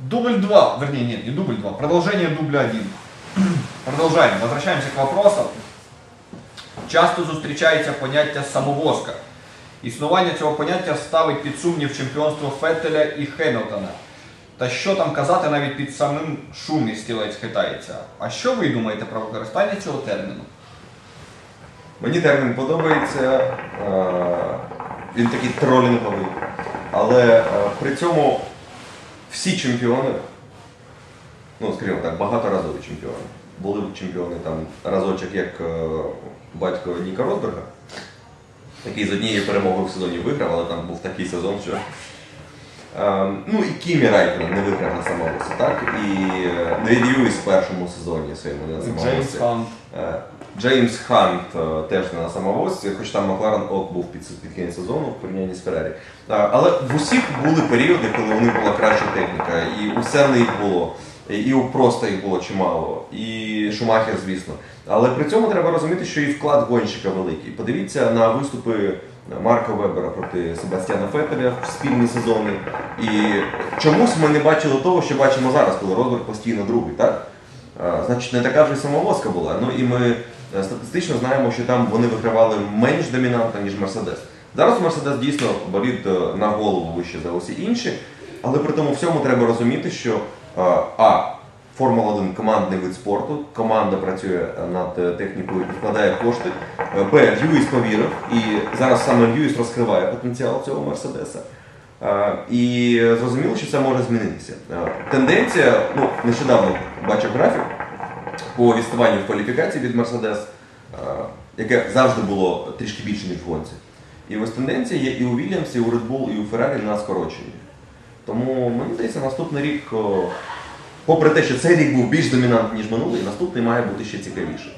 Дубль 2, вернее, нет, не дубль 2, продолжение дубля 1. Продолжаем, возвращаемся к вопросам. Часто зустрічається поняття самовозка. Існування цього поняття ставить під сумнів чемпіонство Феттеля і Хемілтона. Та що там казати, навіть під самим шумі стілець хитається. А що ви думаєте про використання цього терміну? Мені термін подобається, е, він такий тролінговий. Але е, при цьому всі чемпіони, ну скажімо так, багаторазові чемпіони. Були чемпіони там разочок, як е, батько Ніка Розберга, який з однією перемогою в сезоні виграв, але там був такий сезон, що. Е, ну і Кімі Райконен не виграв на самовосі, так? І е, Девід Льюіс в першому сезоні своєму не на Джеймс. Хант. Е, Джеймс Хант е, теж не на самовозці, хоч там Макларен Ок був під, кінець сезону в порівнянні з Феррарі. Е, Але в усіх були періоди, коли у них була краща техніка, і у Сенни їх було, і у Проста їх було чимало, і Шумахер, звісно. Але при цьому треба розуміти, що і вклад гонщика великий. Подивіться на виступи Марка Вебера проти Себастьяна Феттеля в спільні сезони. І чомусь ми не бачили того, що бачимо зараз, коли Росберг постійно другий, так? Значить, не така вже самовозка була. Ну і ми е, статистично знаємо, що там вони вигравали менш домінантно, ніж Мерседес. Зараз Мерседес дійсно болід е, на голову вище за усі інші, але при тому всьому треба розуміти, що е, А. Формула 1 командний вид спорту, команда працює над технікою і вкладає кошти. Е, Б. Льюіс повірив, і зараз саме Льюіс розкриває потенціал цього Мерседеса. Е, І зрозуміло, що це може змінитися. Е, Тенденція, ну нещодавно бачив графік по відставанню в кваліфікації від Мерседес, яке завжди було трішки більше, ніж в гонці. І ось тенденція є і у Вільямсі, і у Red Bull, і у Феррарі на скороченні. Тому мені здається, наступний рік, попри те, що цей рік був більш домінантний, ніж минулий, наступний має бути ще цікавіший.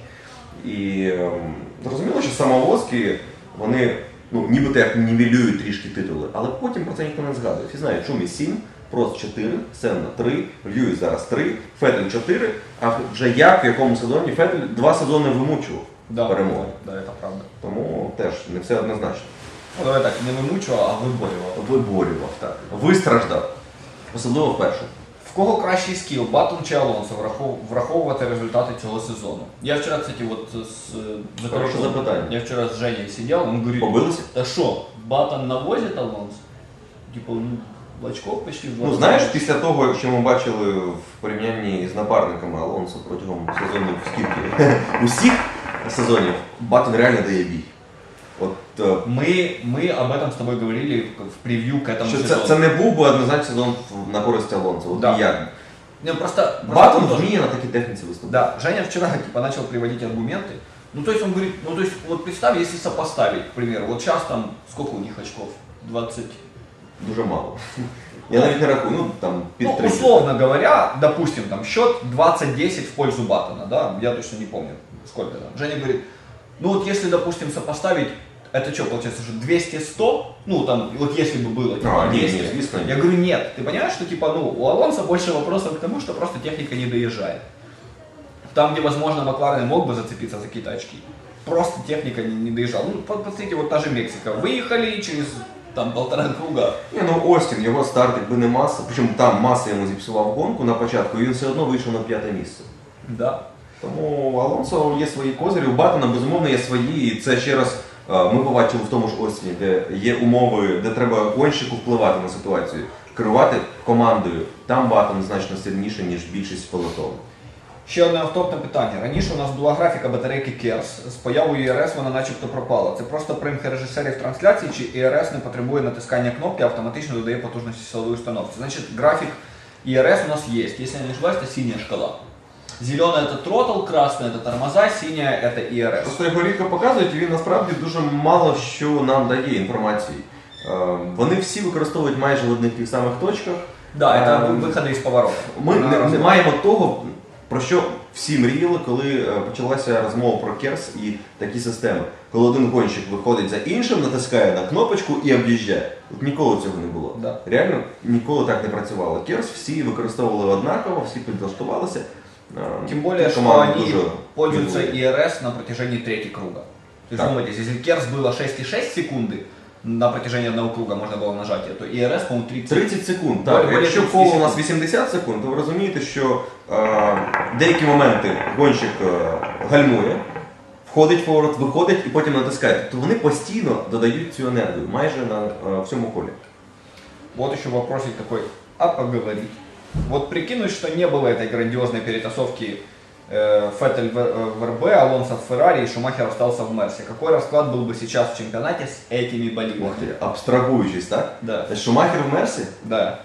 І ем, зрозуміло, що самовозки, вони ну, нібито як нівелюють трішки титули, але потім про це ніхто не згадує. Всі знають, Шумі 7, Прост 4, Сенна 3, Льюіс зараз 3, Феттель 4, а вже як в якому сезоні Феттель два сезони вимучував перемоги. Да, это правда. Тому теж не все однозначно. Ну, давай так, не вимучував, а виборював. Виборював, так. Вистраждав. Особливо вперше. В кого кращий скіл, Баттон чи Алонсо, врахов- враховувати результати цього сезону? Я вчора, кстати, вот з за Хороше запитання. Я вчора з Женей сидел, он говорит, Побилися? да что, Баттон навозит Алонсо? Типа, ну, в очков почти в Ну знаєш, після того, що ми бачили в порівнянні з напарниками Алонсо протягом сезонів скільки усіх сезонів, Баттон реально дає бій. От е, Мы, мы об этом с тобой говорили в в превью к этому що це, сезону. це не був би однозначно сезон в- на користь Алонсо. От Да. ніяк. Не, просто, просто Баттон тоже- вміє на такій техніці виступати. Да, Женя вчера типа начал приводить аргументы. Ну, то есть он говорит, ну, то есть, вот представь, если сопоставить, к примеру, вот сейчас там, сколько у них очков? 20, Дуже мало. Я навіть не рахую, ну там під Ну, 30. условно говоря, допустим, там счет 20-10 в пользу Баттона, да, я точно не помню, сколько там. Женя говорит, ну вот если, допустим, сопоставить, это что, получается, уже 200-100? Ну, там, вот если бы было, типа, А, не, 200. не, звісно, ні. Я говорю, нет, ты понимаешь, что, типа, ну, у Алонса больше вопросов к тому, что просто техника не доезжает. Там, где, возможно, Макларен мог бы зацепиться за какие-то очки, просто техника не, не доезжала. Ну, по- посмотрите, вот та же Мексика. Выехали и через, там, полтора круга Ні, ну Остін, його старт, якби не маса, причому там маса йому зіпсував гонку на початку, і він все одно вийшов на п'яте місце. Да. Тому у Алонсо є свої козирі, у Баттона безумовно є свої, і це ще раз е, ми побачили в тому ж Остіні, де є умови, де треба гонщику впливати на ситуацію, керувати командою. Там Баттон значно сильніше, ніж більшість пелотону. Ще одне автопне питання. Раніше у нас була графіка батарейки Керс. З появою ІРС вона начебто пропала. Це просто примхи режисерів трансляції, чи ІРС не потребує натискання кнопки, автоматично додає потужності силової установки. Значить, графік ІРС у нас є. Если я не ошибаюсь, это синяя шкала. Зеленая это тротл, красная это тормоза, синяя это ИРС. Просто його рідко показують, і він насправді дуже мало що нам дає інформації. Е, Вони всі використовують майже в одних тих самих точках. Да, это Ем, выходы из поворота. Ми На не, не разворот. маємо того, про що всі мріяли, коли е, почалася розмова про керс і такі системи. Коли один гонщик виходить за іншим, натискає на кнопочку і об'їжджає. От ніколи цього не було. Да. Реально ніколи так не працювало. Керс всі використовували однаково, всі підлаштувалися. Е, Тем более, что команди они дуже пользуются люблять. ИРС на протяжении третьего круга. То есть, Так. думайте, если Керс было 6,6 секунды, на протяжении одного круга можно было нажатие, то ИРС, по-моему, 30. 30 секунд, Более- так. более Якщо 30 коло у секунд. нас 80 секунд, то ви розумієте, що е, деякі моменти гонщик е, гальмує, входить в поворот, виходить і потім натискає. Тобто вони постійно додають цю енергію майже на е, всьому колі. Вот еще вопросик такой, а поговорить. Вот прикинуть, что не было этой грандиозной перетасовки э, Феттель в, э, в РБ, Алонсо в Феррари и Шумахер остался в Мерсе. Какой расклад был бы сейчас в чемпионате с этими болидами? Ух ти, абстрагуючись, так? Да, Шумахер в Мерсі? да.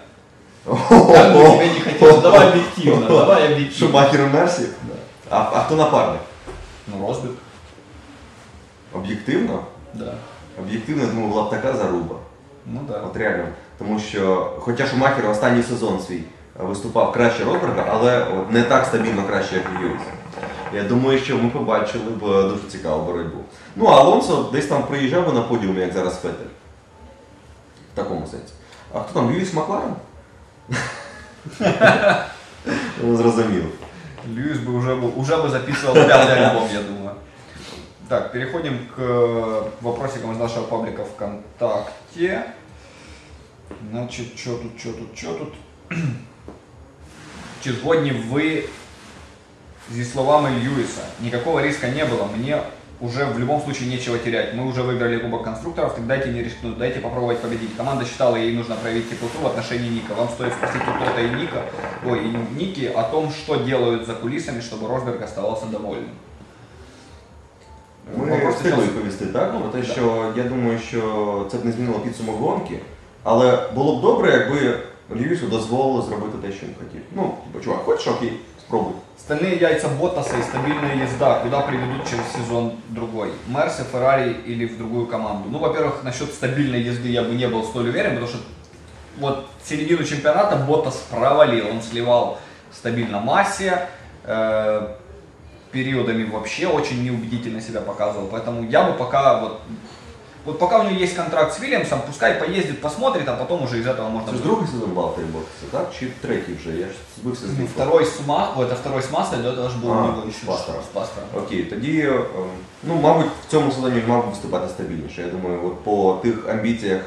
Как бы тебе не хотелось, давай объективно, давай объективно. Шумахер в Мерсі? Да. А, а хто напарник? Ну, Росберг, Об'єктивно? да. Об'єктивно, я думаю, була б така заруба. Ну да. От реально. Тому що, хоча Шумахер останній сезон свій е, виступав краще Ротберга, але от не так стабільно краще, як Льюіс. Я думаю, що ми побачили б е, дуже цікаву боротьбу. Ну, а Алонсо десь там приїжджав би на подіумі, як зараз Фетель. В такому сенсі. А хто там? Льюіс Макларен? Ну, зрозуміло. Льюис бы уже, бы уже бы записывал пятый альбом, я думаю. Так, переходим к э, вопросикам из нашего паблика ВКонтакте. Значит, что тут, что тут, что тут? Чи згодні ви зі словами Льюиса? Никакого риска не было, мне уже в любом случае нечего терять. Мы уже выиграли Кубок конструкторов, так дайте не рискнуть, дайте попробовать победить. Команда считала, ей нужно проявить теплоту в отношении Ника. Вам стоит спросить у Тота и Ника, ой, и Ники о том, что делают за кулисами, чтобы Росберг оставался довольным. Ми Вопрос встигли сейчас- відповісти, так? Ну, Про те, да. що я думаю, що це б не змінило підсумок гонки, але було б добре, якби Льюісу дозволили зробити те, що він хотів. Ну, типу, чувак, хочеш, окей, спробуй. Стальные яйца Боттаса и стабильная езда, куда приведут через сезон другой? Мерси, Феррари или в другую команду? Ну, во-первых, насчет стабильной езды я бы не был столь уверен, потому что вот середину чемпионата Боттас провалил, он сливал стабильно массе, э, периодами вообще очень неубедительно себя показывал, поэтому я бы пока вот вот пока у него есть контракт с Вильямсом, пускай поездит, посмотрит, а потом уже из этого можно Це ж другий сезон Валтері Боттаса, так? Чи третій вже? Я ж збився з Ну, них. второй с Ма- о, это второй с Масса, до этого же был А, у него еще с Пастором. с Пастором. Окей, тоді, ем, ну, мабуть, в цьому сезоні він мав би виступати стабільніше. Я думаю, от по тих амбіціях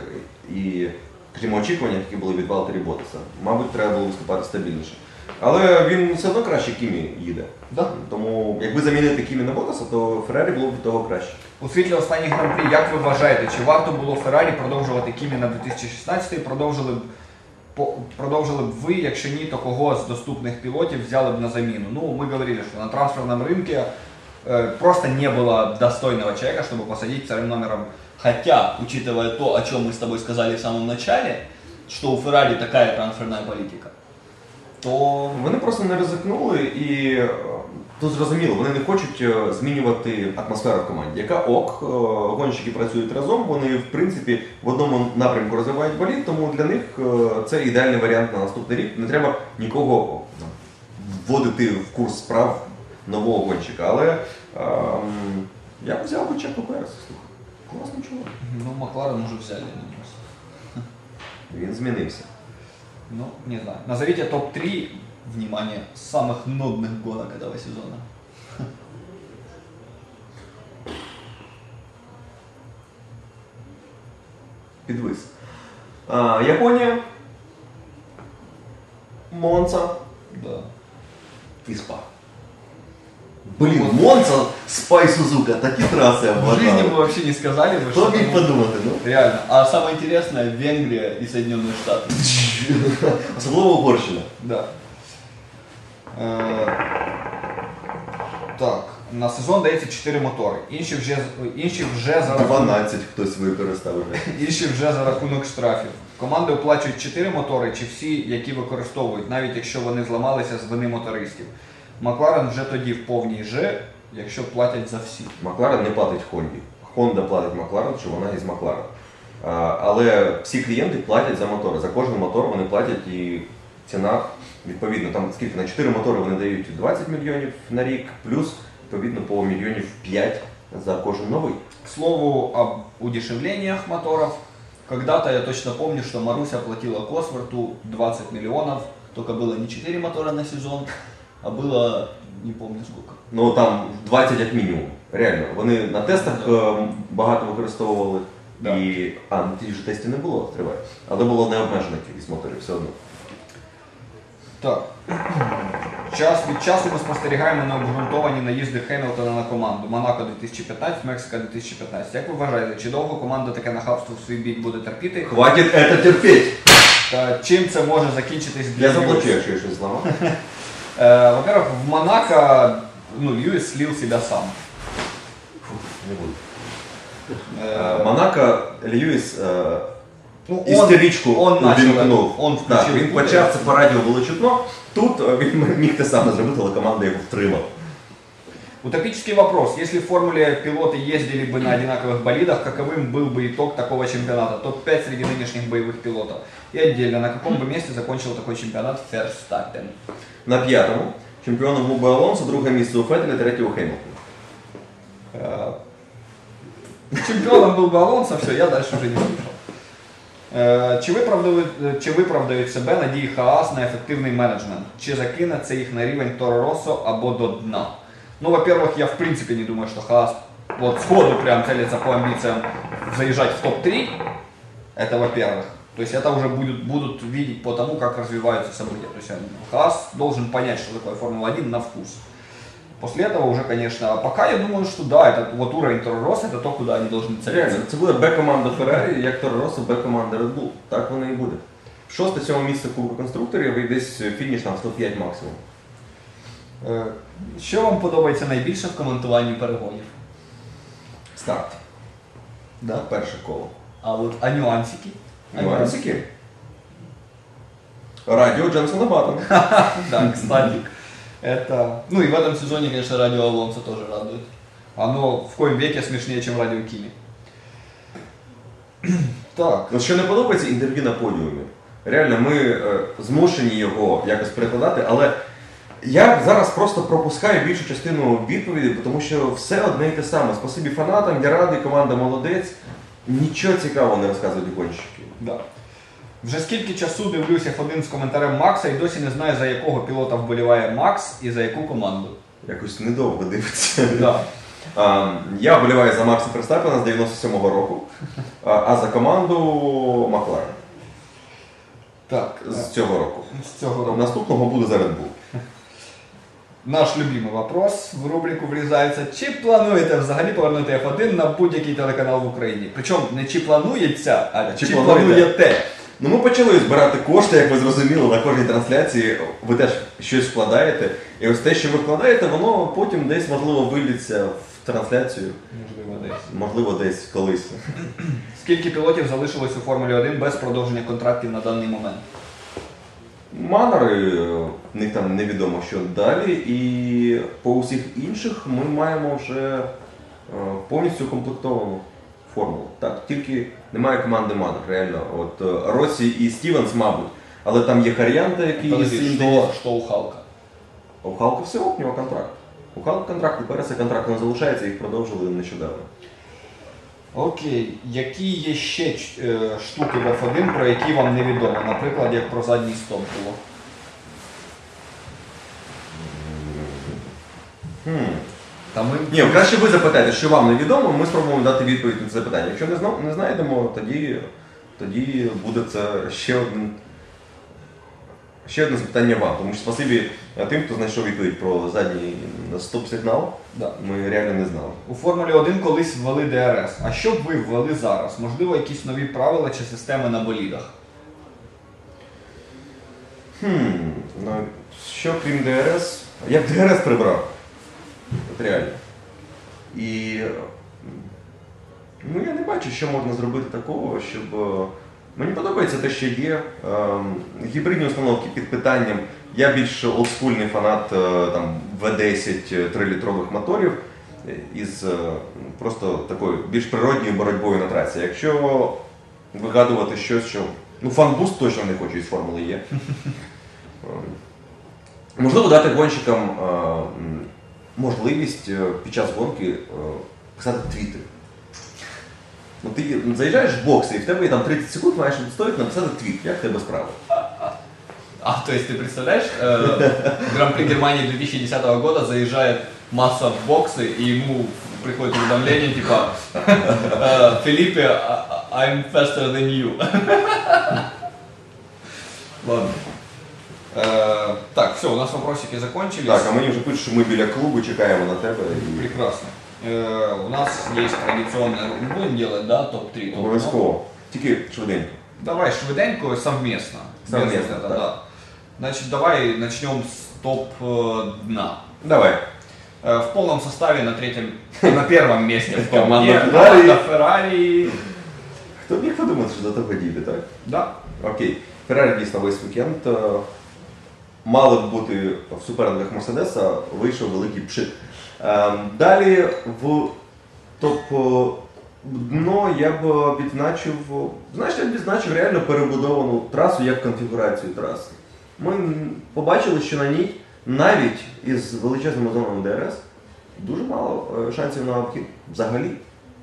і скажімо, очікуваннях, які були від Валтері Боттаса, мабуть, треба було виступати стабільніше. Але він все одно краще Кімі їде. Да. Тому якби замінити Кімі на Боттаса, то Феррарі було б від того краще. У світлі останніх гран-прі, як ви вважаєте, чи варто було Феррарі продовжувати Кімі на 2016 продовжили б по- продовжили б ви, якщо ні, то кого з доступних пілотів взяли б на заміну? Ну, ми говорили, що на трансферном рынке э, просто не было достойного человека, чтобы посадить вторым номером. Хотя, учитывая то, о чем мы с тобой сказали в самом начале, что у Феррари такая трансферная политика, то Вони просто не ризикнули і е, тут зрозуміло, вони не хочуть е, змінювати атмосферу в команді. Яка ок, е, гонщики працюють разом, вони в принципі в одному напрямку розвивають боліт, тому для них е, це ідеальний варіант на наступний рік. Не треба нікого вводити в курс справ нового гонщика. Але ем, я б взяв би Чеку Переса, слухай. Класний чувак. ну, Макларен уже взяли на него. Він змінився. Ну, не знаю. Назовите топ-3, внимание, самых нудных гонок этого сезона. Підвис. А, Японія, Монца Да. і Спа. Блін, Монца, Спа і Сузука, такі траси я В жизни вважаю. вы вообще не сказали бы, Хто что... міг там- подумати, ну? Реально. А самое интересное, Венгрия и Соединенные Штаты. Особливо Угорщина. Да. Е, Так, на сезон дається 4 мотори. Інші вже, інші вже за рахунок 12 хтось використав вже. Інші вже за рахунок штрафів. Команди оплачують 4 мотори чи всі, які використовують, навіть якщо вони зламалися з вини мотористів. Макларен вже тоді в повній Ж, якщо платять за всі. Макларен не платить Хонді. Хонда платить Макларен, що вона із Макларен. Але всі клієнти платять за мотори. За кожен мотор вони платять і ціна відповідно. Там скільки на 4 мотори вони дають 20 мільйонів на рік, плюс відповідно по мільйонів 5 за кожен новий. К слову об удешевлениях моторов. Когда-то я точно помню, что Маруся платила Косворту 20 миллионов, только было не 4 мотора на сезон, а было не помню сколько. Ну там 20 як мінімум. Реально. Вони на тестах е, багато використовували. Да. І, а, ну ті ж тестів не було, триває. Але було необмежена кількість моторів все одно. Так. Час від часу ми спостерігаємо на обґрунтовані наїзди Хемілтона на команду. Монако 2015, Мексика 2015. Як ви вважаєте, чи довго команда таке нахабство в свій бік буде терпіти? Хватить это терпеть! Та чим це може закінчитись для Я заплачу, Льюіса? якщо я щось зламав. Э, Во-первых, в Монако ну, Льюис слил себя сам. Не буду. Э, Е, Монако Льюіс е, ну, істеричку он начал увімкнув. это, он Так, включил він путь. почав це по радіо було чутно. Тут е, він міг те саме зробити, але команда його втримала. Утопический вопрос. Если в формуле пилоты ездили бы на одинаковых болидах, каковым был бы итог такого чемпионата? Топ-5 среди нынешних боевых пилотов. И отдельно, на каком бы месте закончил такой чемпионат Ферстаппен? На п'ятому чемпіоном був би Алонсо, друге місце у Феттеля, третє у Хеймлтона. Э, Чемпионом был бы Алонсо, все, я дальше уже не слушал. Е, Чи виправдають, чи виправдають себе надії Хаас на ефективний менеджмент? Чи закине це їх на рівень Торо Россо або до дна? Ну, во-первых, я в принципе не думаю, что Хаас вот сходу прям целится по амбициям заезжать в топ-3. Это во-первых. То есть это уже будут, будут видеть по тому, как развиваются события. То есть э, Хаас должен понять, что такое Формула-1 на вкус. После этого уже, конечно, а пока я думаю, что да, это вот уровень Торо Россо, это то, куда они должны Це целиться. реально, це буде Б-команда Феррарі, як Торо Россо, Б-команда Red Bull. Так воно і буде. Шосте, сьоме місце Кубку конструкторів і десь фініш там 105 максимум. Е, Що вам подобається найбільше в коментуванні перегонів? Старт. Да. Перше коло. А от а нюансики? А Нюансики. Радіо Дженсона Баттона. Да, кстати. Это... Ну и в этом сезоне, конечно, радио Алонсо тоже радует. Оно в коем веке смешнее, чем радио Кими. Так. Ну, що не подобається інтерв'ю на подіумі. Реально, ми е, змушені його якось перекладати, але я зараз просто пропускаю більшу частину відповіді, тому що все одне і те саме. Спасибі фанатам, я радий, команда молодець. Нічого цікавого не розказують гонщики. Да. Вже скільки часу дивлюся F1 з коментарем Макса і досі не знаю, за якого пілота вболіває Макс і за яку команду. Якось недовго дивиться. Да. А, я вболіваю за Макса Ферстаппена з 97-го року, а, а за команду Макларен Так, з цього року. з цього року. Наступного буде за Red Bull. Наш любимий вопрос в рубрику влізається. Чи плануєте взагалі повернути F1 на будь-який телеканал в Україні? Причому не чи планується, а Чи чи, плануєте? плануєте. Ну, ми почали збирати кошти, як ви зрозуміли, на кожній трансляції. Ви теж щось вкладаєте. І ось те, що ви вкладаєте, воно потім десь можливо виліться в трансляцію, Можливо, десь. можливо, десь колись. Скільки пілотів залишилось у Формулі 1 без продовження контрактів на даний момент? Манери, в них там невідомо що далі, і по усіх інших ми маємо вже е, повністю комплектовану формулу. Так, тільки немає команди Манер, реально. От е, Росі і Стівенс, мабуть, але там є Хар'янта, який Індії. що, що у Халка? У Халка все, у нього контракт. У Халка контракт, у Переса контракт не залишається, їх продовжили нещодавно. Окей, які є ще е, штуки в F1, про які вам невідомо? Наприклад, як про задній стоп було. Хм. Та ми... Ні, краще ви запитаєте, що вам невідомо, ми спробуємо дати відповідь на це запитання. Якщо не, зна- не знайдемо, тоді, тоді буде це ще один. Ще одне запитання вам, тому що спасибі е, тим, хто знайшов відповідь про задній стоп-сигнал, Да. ми реально не знали. У Формулі 1 колись ввели ДРС. А що б ви ввели зараз? Можливо, якісь нові правила чи системи на болідах? Хм, ну, що крім ДРС? Я б ДРС прибрав. От. І ну, я не бачу, що можна зробити такого, щоб. е, Мені подобається те, що є ем, гібридні установки під питанням. Я більш олдскульний фанат е, там, V10 3-літрових моторів е, із е, просто такою більш природньою боротьбою на трасі. Якщо вигадувати щось, що. Ну, фанбуст точно не хочу із Формули Є. Ем, Можливо, дати гонщикам можливість е, під час гонки е, писати твіти. Ну, ти заїжджаєш в бокси, і в тебе є там 30 секунд, маєш відстояти написати твіт, як в тебе справа. А, то есть ты представляешь, э, Гран-при Германии 2010 года заезжает масса в боксы, и ему приходит уведомление, типа, Э, Филиппе, а- а- I'm faster than you. Ладно. Э, Так, все, у нас вопросики закончились. Так, а мені вже пишуть, що ми біля клубу чекаємо на тебе. І... Прекрасно. Э, У нас есть традиционное, будем делать, да, топ-3? топ Обов'язково. Тільки швиденько. Давай швиденько совместно. Без Совместно, вот это, да. да. Значит, давай начнем с топ-дна. Давай. Э, В полном составе на третьем, на первом месте в Команда команде Феррари. команда Феррари. Хто б міг подумати, що до того дійде, так? Да. Окей. Феррарі дійсно весь вікенд. Мали б бути в суперниках Мерседеса, вийшов великий пшик. Ем, Далі в топ е, я б відзначив, знаєш, я б відзначив реально перебудовану трасу як конфігурацію траси. Ми побачили, що на ній навіть із величезними зонами ДРС дуже мало е, шансів на обхід. Взагалі.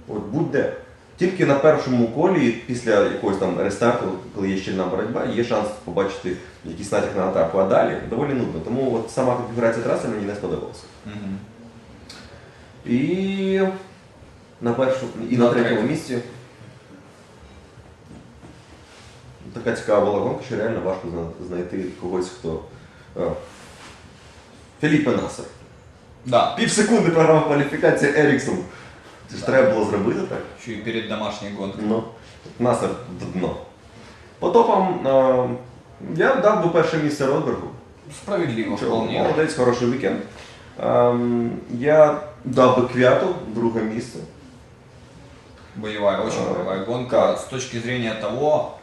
От будь-де. Тільки на першому колі, після якогось там рестарту, коли є щільна боротьба, є шанс побачити якийсь натяк на атаку, а далі доволі нудно. Тому от сама конфігурація траси мені не сподобалася. Мгм. І на першому і на третьому місці. Така цікава була гонка, що реально важко зна- знайти когось, хто. е, Філіппе Насер. Да. Пів секунди програма кваліфікація Еріксон. Це ж треба було зробити так. Еще и перед домашней гонкой. Ну, Насер дно. По топам е, я дав би перше місце Ротбергу. Справедливо Чого? вполне. Молодець, хороший вікенд. Ем, я дав би квяту, друге місце. Боевая, очень А, боевая гонка. С точки зрения того,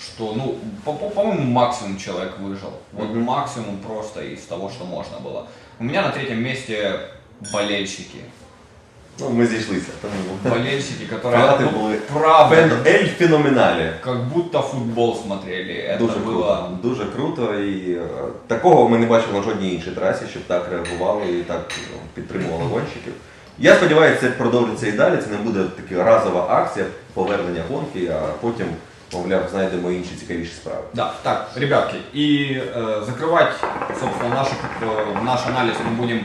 что, ну, по- по- по-моему, максимум человек выжил. Вот Мгм. максимум просто из того, что можно было. У меня на третьем месте болельщики. Ну, ми зійшлися. Тому Болельщики, которые, Фанаты ну, были правда, Фен Ель феноменалі. как будто футбол смотрели. Это Дуже было... круто. Дуже круто. І е, такого ми не бачили на жодній іншій трасі, щоб так реагували і так ну, підтримували гонщиків. Я сподіваюся, це продовжиться і далі. Це не буде така разова акція повернення гонки, а потім, мовляв, знайдемо інші цікавіші справи. Да, так, ребятки, и э, закрывать, собственно, наш, э, наш анализ мы будем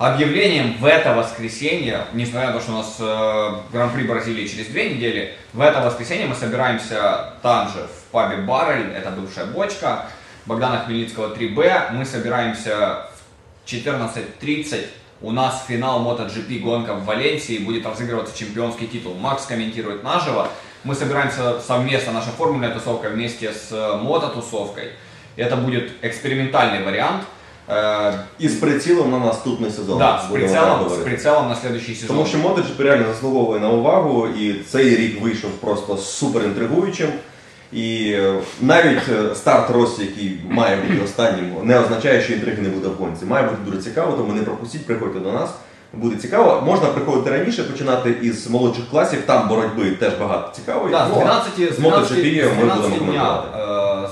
объявлением в это воскресенье, несмотря на то, что у нас э, Гран-при Бразилии через две недели, в это воскресенье мы собираемся там же, в пабе Баррель, это бывшая бочка, Богдана Хмельницкого 3Б, мы собираемся в 14.30, у нас финал MotoGP гонка в Валенсии, будет разыгрываться чемпионский титул. Макс комментирует наживо, мы собираемся совместно, наша формульная тусовка вместе с э, мототусовкой. Это будет экспериментальный вариант. Э, І з прицілом на наступний сезон. Да, прицелом, с говорити. прицелом на следующий сезон. Тому що MotoGP реально заслуговує на увагу, і цей рік вийшов просто супер інтригуючим. І е, навіть е, старт Росі, який має бути останнім, не означає, що інтриги не буде в гонці. Має бути дуже цікаво, тому не пропустіть, приходьте до нас. Буде цікаво. Можна приходити раніше, починати із молодших класів, там боротьби теж багато цікавої. Да, Ну, 12, з MotoGP 12, ми 12 будемо дня,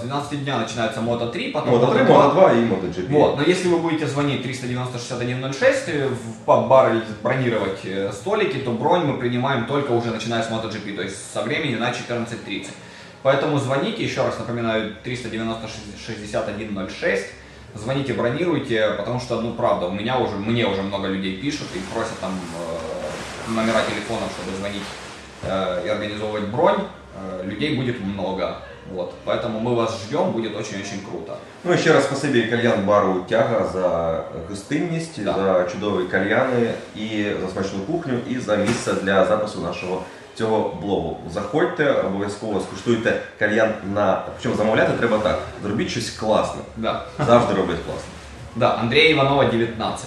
12 дня начинается Moto 3, потом Moto 3, Moto 2. Moto 2 і MotoGP. Вот, но если вы будете звонить 390 6106 э, в паб баррель бронировать э, столики, то бронь мы принимаем только уже начиная с MotoGP, то есть со времени на 14.30. Поэтому звоните, еще раз напоминаю, 390 6106, звоните, бронируйте, потому что, ну, правда, у меня уже, мне уже много людей пишут и просят там э, номера телефонов, чтобы звонить э, и организовывать бронь. Э, людей будет много, вот, поэтому мы вас ждем, будет очень-очень круто. Ну і ще раз спасибі кальян бару Тяга за гостинність, Да. за чудові кальяни і за смачну кухню, і за місце для запису нашого цього блогу. Заходьте, обов'язково скуштуйте кальян на. Причому замовляти треба так. Зробіть щось класне. Да. Завжди роблять класно. Да, Андрей Иванова, 19.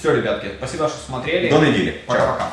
Все, ребятки, спасибо, что смотрели. До неділі. Чао. Пока-пока.